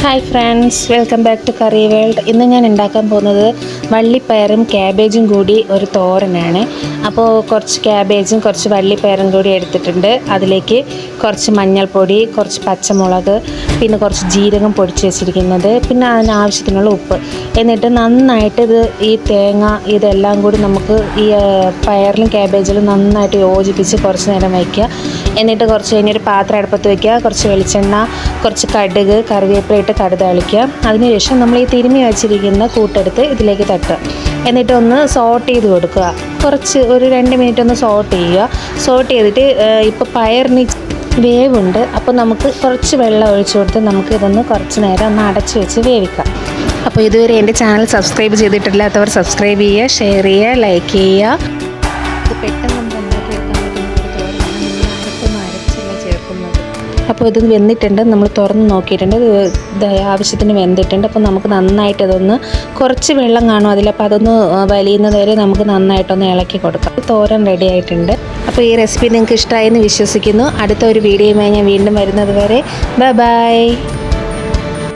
Hi friends welcome back to curry world ഇന്ന് ഞാൻ ഉണ്ടാക്കാൻ പോകുന്നത് വള്ളിപ്പയറും ക്യാബേജും കൂടി ഒരു തോരനാണ്. അപ്പോൾ കുറച്ച് ക്യാബേജും കുറച്ച് വള്ളിപ്പയറും കൂടി എടുത്തിട്ടുണ്ട്. അതിലേക്ക് കുറച്ച് മഞ്ഞൾപ്പൊടി കുറച്ച് പച്ചമുളക് പിന്നെ കുറച്ച് ജീരകം പൊടിച്ച് വെച്ചിരിക്കുന്നത്. പിന്നെ അതിനാവശ്യത്തിനുള്ള ഉപ്പ്. എന്നിട്ട് നന്നായിട്ട് ഇത് ഈ തേങ്ങ ഇതെല്ലാം കൂടി നമുക്ക് ഈ പയറിലും ക്യാബേജിലും നന്നായിട്ട് യോജിപ്പിച്ച് കുറച്ച് നേരം വയ്ക്കുക. എന്നിട്ട് കുറച്ച് കഴിഞ്ഞൊരു പാത്രം അടുപ്പത്ത് വയ്ക്കുക കുറച്ച് വെളിച്ചെണ്ണ കുറച്ച് കടുക് കറിവേപ്പില ഇട്ട് കടു തളിക്കുക. അതിനുശേഷം നമ്മൾ ഈ തിരുമ്മി വെച്ചിരിക്കുന്ന കൂട്ടെടുത്ത് ഇതിലേക്ക് തട്ടുക. എന്നിട്ട് ഒന്ന് സോട്ട് ചെയ്ത് കൊടുക്കുക. കുറച്ച് ഒരു രണ്ട് മിനിറ്റ് ഒന്ന് സോട്ട് ചെയ്യുക. സോട്ട് ചെയ്തിട്ട് ഇപ്പോൾ പയറിന് വേവുണ്ട്. അപ്പോൾ നമുക്ക് കുറച്ച് വെള്ളം ഒഴിച്ചു കൊടുത്ത് നമുക്ക് ഇതൊന്ന് കുറച്ച് നേരം ഒന്ന് അടച്ച് വെച്ച് വേവിക്കാം. അപ്പോൾ ഇതുവരെ എന്റെ ചാനൽ സബ്സ്ക്രൈബ് ചെയ്തിട്ടില്ലാത്തവർ സബ്സ്ക്രൈബ് ചെയ്യുക ഷെയർ ചെയ്യുക ലൈക്ക് ചെയ്യുക. പെട്ടെന്ന് അപ്പോൾ ഇത് വെന്നിട്ടുണ്ട് നമ്മൾ തുറന്ന് നോക്കിയിട്ടുണ്ട്. ഇത് ആവശ്യത്തിന് വെന്തിട്ടുണ്ട്. അപ്പോൾ നമുക്ക് നന്നായിട്ട് ഇതൊന്ന് കുറച്ച് വെള്ളം കാണും അതിൽ അപ്പോൾ അതൊന്ന് വലിയുന്നത് വരെ നമുക്ക് നന്നായിട്ടൊന്ന് ഇളക്കി കൊടുക്കാം. തോരൻ റെഡി ആയിട്ടുണ്ട്. അപ്പോൾ ഈ റെസിപ്പി നിങ്ങൾക്ക് ഇഷ്ടമായെന്ന് വിശ്വസിക്കുന്നു. അടുത്ത ഒരു വീഡിയോയുമായി ഞാൻ വീണ്ടും വരുന്നത് വരെ. ബൈ